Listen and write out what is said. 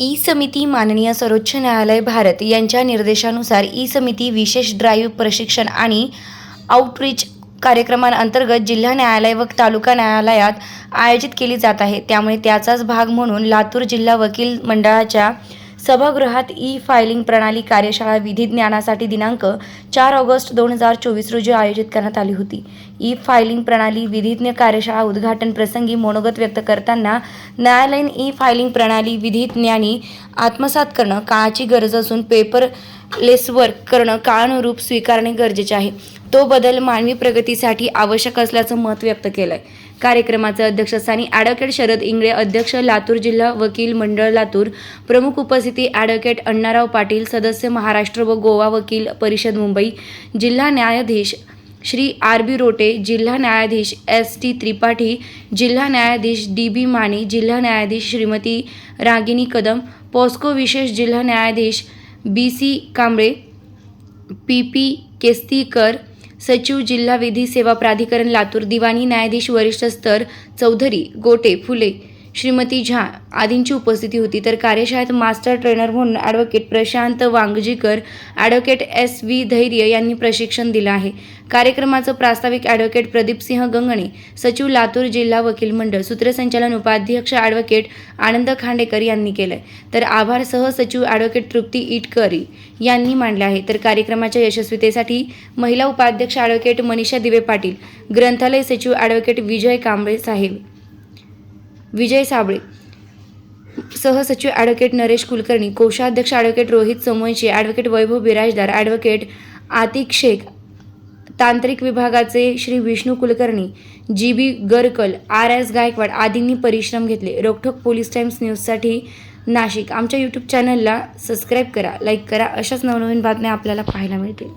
E समिती माननीय सर्वोच्च न्यायालय भारत यांच्या निर्देशानुसार ई समिती विशेष ड्राईव्ह प्रशिक्षण आणि आउटरीच कार्यक्रमांअंतर्गत जिल्हा न्यायालय व तालुका न्यायालयात आयोजित केली जात आहे. त्यामुळे त्याचाच भाग म्हणून लातूर जिल्हा वकील मंडळाच्या सभागृहात ई फायलिंग प्रणाली कार्यशाळा विधी ज्ञानासाठी दिनांक चार ऑगस्ट दोन हजार चोवीस रोजी आयोजित करण्यात आली होती. ई फायलिंग प्रणाली विधिज्ञ कार्यशाळा उद्घाटन प्रसंगी मनोगत व्यक्त करताना न्यायालयीन ई फायलिंग प्रणाली विधिज्ञानी आत्मसात करणं काळाची गरज असून पेपर लेसवर करणं काळानुरूप स्वीकारणे गरजेचे आहे. तो बदल मानवी प्रगतीसाठी आवश्यक असल्याचं मत व्यक्त केलं आहे कार्यक्रमाचं अध्यक्षस्थानी ॲडव्होकेट शरद इंगळे अध्यक्ष लातूर जिल्हा वकील मंडळ लातूर प्रमुख उपस्थिती ॲडव्होकेट अण्णाराव पाटील सदस्य महाराष्ट्र व गोवा वकील परिषद मुंबई जिल्हा न्यायाधीश श्री आर बी रोटे जिल्हा न्यायाधीश एस टी त्रिपाठी जिल्हा न्यायाधीश डी बी माने जिल्हा न्यायाधीश श्रीमती रागिनी कदम पॉस्को विशेष जिल्हा न्यायाधीश B C Kamble P P Kestikar सचिव जिल्हा विधी सेवा प्राधिकरण लातूर दिवाणी न्यायाधीश वरिष्ठ स्तर चौधरी गोटे फुले श्रीमती झा आदींची उपस्थिती होती. तर कार्यशाळेत मास्टर ट्रेनर म्हणून advocate Prashant Wangjikar advocate S V Dhairya यांनी प्रशिक्षण दिलं आहे. कार्यक्रमाचं प्रास्ताविक ॲडव्होकेट प्रदीपसिंह गंगणे सचिव लातूर जिल्हा वकील मंडळ सूत्रसंचालन उपाध्यक्ष ॲडव्होकेट आनंद खांडेकर यांनी केलंय. तर आभार सहसचिव ॲडव्होकेट तृप्ती इटकरी यांनी मांडले आहे. तर कार्यक्रमाच्या यशस्वीतेसाठी महिला उपाध्यक्ष ॲडव्होकेट मनीषा दिवे पाटील ग्रंथालय सचिव ॲडव्होकेट विजय कांबळे साहेब विजय साबळे. सहसचिव ॲडव्होकेट नरेश कुलकर्णी कोषाध्यक्ष ॲडव्होकेट रोहित समोयचे ॲडव्होकेट वैभव बिराजदार ॲडव्होकेट आतिक शेख तांत्रिक विभागाचे Shri Vishnu Kulkarni G B Garkal R S Gaikwad आदींनी परिश्रम घेतले. रोकठोक पोलीस टाईम्स न्यूजसाठी नाशिक. आमच्या यूट्यूब चॅनलला सबस्क्राईब करा लाईक करा. अशाच नवनवीन बातम्या आपल्याला पाहायला मिळतील.